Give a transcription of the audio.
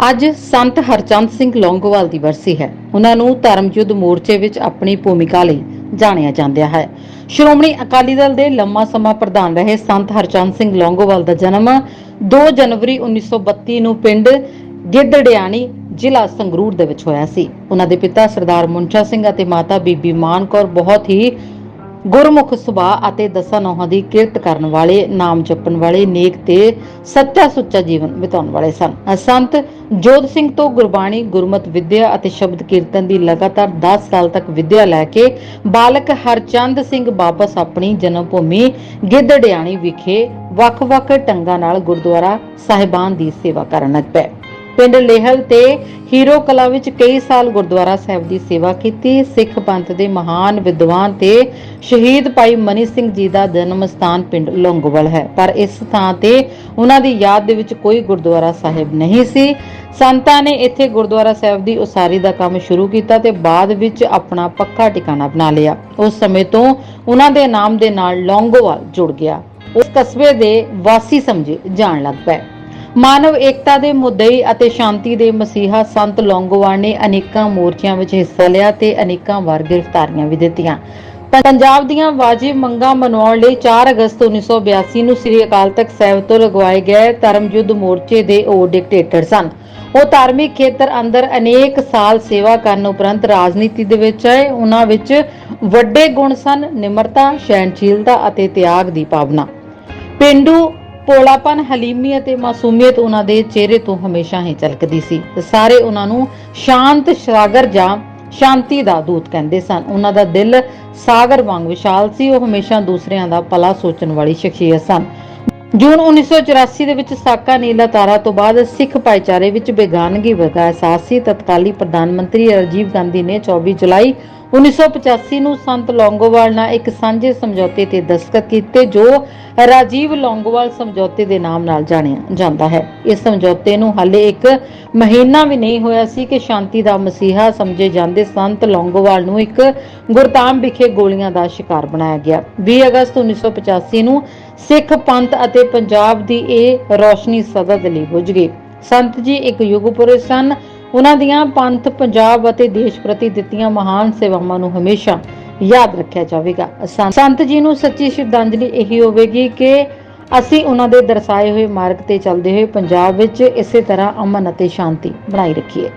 ਅੱਜ ਸੰਤ ਹਰਚੰਦ ਸਿੰਘ ਲੌਂਗੋਵਾਲ ਦੀ ਵਰਸੀ ਹੈ। ਉਹਨਾਂ ਨੂੰ ਧਰਮਯੁੱਧ ਮੋਰਚੇ ਵਿੱਚ ਆਪਣੀ ਭੂਮਿਕਾ ਲਈ ਜਾਣਿਆ ਜਾਂਦਾ ਹੈ। ਸ਼੍ਰੋਮਣੀ ਅਕਾਲੀ ਦਲ ਦੇ ਲੰਮਾ ਸਮਾਂ ਪ੍ਰਧਾਨ ਰਹੇ ਸੰਤ ਹਰਚੰਦ ਸਿੰਘ ਲੌਂਗੋਵਾਲ ਦਾ ਜਨਮ 2 ਜਨਵਰੀ 1932 ਨੂੰ ਪਿੰਡ ਗਿੱਦੜਿਆਣੀ ਜ਼ਿਲ੍ਹਾ ਸੰਗਰੂਰ ਦੇ ਵਿੱਚ ਹੋਇਆ ਸੀ। ਉਹਨਾਂ ਦੇ ਪਿਤਾ ਸਰਦਾਰ ਮੁੰਚਾ ਸਿੰਘ ਅਤੇ ਮਾਤਾ ਬੀਬੀ ਮਾਨ ਕੌਰ ਬਹੁਤ ਹੀ ਗੁਰਮੁਖ ਸੁਭਾਅ ਅਤੇ ਦਸਾਂ ਨੌਹਾਂ ਦੀ ਕਿਰਤ ਕਰਨ ਵਾਲੇ, ਨਾਮ ਜਪਣ ਵਾਲੇ, ਨੇਕ ਤੇ ਸੱਚਾ ਸੁੱਚਾ ਜੀਵਨ ਬਿਤਾਉਣ ਵਾਲੇ ਸਨ। ਸੰਤ ਜੋਧ ਸਿੰਘ ਤੋਂ ਗੁਰਬਾਣੀ, ਗੁਰਮਤ ਵਿਦਿਆ ਅਤੇ ਸ਼ਬਦ ਕੀਰਤਨ ਦੀ ਲਗਾਤਾਰ 10 ਸਾਲ ਤੱਕ ਵਿਦਿਆ ਲੈ ਕੇ ਬਾਲਕ ਹਰਚੰਦ ਸਿੰਘ ਵਾਪਸ ਆਪਣੀ ਜਨਮ ਭੂਮੀ ਗਿੱਦੜਿਆਣੀ ਵਿਖੇ ਵੱਖ-ਵੱਖ ਟੰਗਾਂ ਨਾਲ ਗੁਰਦੁਆਰਾ ਸਾਹਿਬਾਨ ਦੀ ਸੇਵਾ ਕਰਨ ਲੱਗ ਪਏ। ਪਿੰਡ ਲੇਹਲ ਤੇ ਹੀਰੋ ਕਲਾ ਵਿੱਚ ਕਈ ਸਾਲ ਗੁਰਦੁਆਰਾ ਸਾਹਿਬ ਦੀ ਸੇਵਾ ਕੀਤੀ। ਸਿੱਖ ਪੰਥ ਦੇ ਮਹਾਨ ਵਿਦਵਾਨ ਤੇ ਸ਼ਹੀਦ ਭਾਈ ਮਨੀ ਸਿੰਘ ਜੀ ਦਾ ਜਨਮ ਸਥਾਨ ਪਿੰਡ ਲੌਂਗੋਵਾਲ ਹੈ। ਪਰ ਇਸ ਥਾਂ ਤੇ ਉਹਨਾਂ ਦੀ ਯਾਦ ਦੇ ਵਿੱਚ ਕੋਈ ਗੁਰਦੁਆਰਾ ਸਾਹਿਬ ਨਹੀਂ ਸੀ। ਸੰਤਾਂ ਨੇ ਇੱਥੇ ਗੁਰਦੁਆਰਾ ਸਾਹਿਬ ਦੀ ਉਸਾਰੀ ਦਾ ਕੰਮ ਸ਼ੁਰੂ ਕੀਤਾ ਤੇ ਬਾਅਦ ਵਿੱਚ ਆਪਣਾ ਪੱਕਾ ਟਿਕਾਣਾ ਬਣਾ ਲਿਆ। ਉਸ ਸਮੇਂ ਤੋਂ ਉਹਨਾਂ ਦੇ ਨਾਮ ਦੇ ਨਾਲ ਲੌਂਗੋਵਾਲ ਜੁੜ ਗਿਆ। ਉਸ ਕਸਬੇ ਦੇ ਵਾਸੀ ਸਮਝੇ ਜਾਣ ਲੱਗ ਪਏ। ਮਾਨਵ ਏਕਤਾ ਦੇ ਮੁੱਦਈ ਅਤੇ ਸ਼ਾਂਤੀ ਦੇ ਮਸੀਹਾ ਸੰਤ ਲੌਂਗੋਵਾਲ ਨੇ ਅਨੇਕਾਂ ਮੋਰਚਿਆਂ ਵਿੱਚ ਹਿੱਸਾ ਲਿਆ ਤੇ ਅਨੇਕਾਂ ਵਾਰ ਗ੍ਰਿਫਤਾਰੀਆਂ ਵੀ ਦਿੱਤੀਆਂ। ਪੰਜਾਬ ਦੀਆਂ ਵਾਜਿਬ ਮੰਗਾਂ ਮਨਾਉਣ ਲਈ 4 ਅਗਸਤ 1982 ਨੂੰ ਸ੍ਰੀ ਅਕਾਲ ਤਖਤ ਸਾਹਿਬ ਤੋਂ ਲਗਵਾਏ ਗਏ ਧਰਮਯੁੱਧ ਮੋਰਚੇ ਦੇ ਉਹ ਡਿਕਟੇਟਰ ਸਨ। ਉਹ ਧਾਰਮਿਕ ਖੇਤਰ ਅੰਦਰ ਅਨੇਕ ਸਾਲ ਸੇਵਾ ਕਰਨ ਉਪਰੰਤ ਰਾਜਨੀਤੀ ਦੇ ਵਿੱਚ ਆਏ। ਉਹਨਾਂ ਵਿੱਚ ਵੱਡੇ ਗੁਣ ਸਨ, ਨਿਮਰਤਾ, ਸਹਿਣਸ਼ੀਲਤਾ ਅਤੇ ਤਿਆਗ ਦੀ ਭਾਵਨਾ। ਪਿੰਡੂ ਪੋਲਾਪਨ ਹਲੀਮੀ ਅਤੇ ਮਾਸੂਮੀਅਤ ਉਹਨਾਂ ਦੇ ਚਿਹਰੇ ਤੋਂ ਹਮੇਸ਼ਾ ਹੀ ਝਲਕਦੀ ਸੀ ਤੇ ਸਾਰੇ ਉਹਨਾਂ ਨੂੰ ਸ਼ਾਂਤ ਸਾਗਰ ਜਾਂ ਸ਼ਾਂਤੀ ਦਾ ਦੂਤ ਕਹਿੰਦੇ ਸਨ। ਉਹਨਾਂ ਦਾ ਦਿਲ ਸਾਗਰ ਵਾਂਗ ਵਿਸ਼ਾਲ ਸੀ, ਉਹ ਹਮੇਸ਼ਾ ਦੂਸਰਿਆਂ ਦਾ ਭਲਾ ਸੋਚਣ ਵਾਲੀ ਸ਼ਖਸੀਅਤ ਸਨ। ਜੂਨ 1984 ਦੇ ਵਿੱਚ ਸਾਕਾ ਨੀਲਾ ਤਾਰਾ ਤੋਂ ਬਾਅਦ ਸਿੱਖ ਭਾਈਚਾਰੇ ਵਿੱਚ ਬੇਗਾਨਗੀ ਵਰਗਾ ਅਹਿਸਾਸ ਸੀ ਤਤਕਾਲੀ ਪ੍ਰਧਾਨ ਮੰਤਰੀ ਰਾਜੀਵ ਗਾਂਧੀ ਨੇ 24 ਜੁਲਾਈ 1985 ਨੂੰ ਸੰਤ ਲੌਂਗੋਵਾਲ ਨਾਲ ਇੱਕ ਸਾਂਝੇ ਸਮਝੌਤੇ ਤੇ ਦਸਤਖਤ ਕੀਤੇ, ਜੋ ਰਾਜੀਵ ਲੌਂਗੋਵਾਲ ਸਮਝੌਤੇ ਦੇ ਨਾਮ ਨਾਲ ਜਾਣਿਆ ਜਾਂਦਾ ਹੈ। ਇਸ ਸਮਝੌਤੇ ਨੂੰ ਹਾਲੇ ਇੱਕ ਮਹੀਨਾ ਵੀ ਨਹੀਂ ਹੋਇਆ ਸੀ ਕਿ ਸ਼ਾਂਤੀ ਦਾ ਮਸੀਹਾ ਸਮਝੇ ਜਾਂਦੇ ਸੰਤ ਲੌਂਗੋਵਾਲ ਨੂੰ ਇੱਕ ਗੁਰਤਾਮ ਵਿਖੇ ਗੋਲੀਆਂ ਦਾ ਸ਼ਿਕਾਰ ਬਣਾਇਆ ਗਿਆ। 20 ਅਗਸਤ 1985 ਨੂੰ ਸਿੱਖ ਪੰਥ ਅਤੇ ਪੰਜਾਬ ਦੀ ਇਹ ਰੋਸ਼ਨੀ ਸਦਾ ਦੇ ਲਈ ਬੁਝ ਗਈ। ਸੰਤ ਜੀ ਇੱਕ ਯੁੱਗ ਪੁਰਸ਼ ਸਨ। ਉਹਨਾਂ ਦੀਆਂ ਪੰਥ ਪੰਜਾਬ ਅਤੇ ਦੇਸ਼ ਪ੍ਰਤੀ ਦਿੱਤੀਆਂ ਮਹਾਨ ਸੇਵਾਵਾਂ ਨੂੰ ਹਮੇਸ਼ਾ ਯਾਦ ਰੱਖਿਆ ਜਾਵੇਗਾ। ਸੰਤ ਜੀ ਨੂੰ ਸੱਚੀ ਸ਼ਰਧਾਂਜਲੀ ਇਹੀ ਹੋਵੇਗੀ ਕਿ ਅਸੀਂ ਉਹਨਾਂ ਦੇ ਦਰਸਾਏ ਹੋਏ ਮਾਰਗ ਤੇ ਚੱਲਦੇ ਹੋਏ ਪੰਜਾਬ ਵਿੱਚ ਇਸੇ ਤਰ੍ਹਾਂ ਅਮਨ ਅਤੇ ਸ਼ਾਂਤੀ ਬਣਾਈ ਰੱਖੀਏ।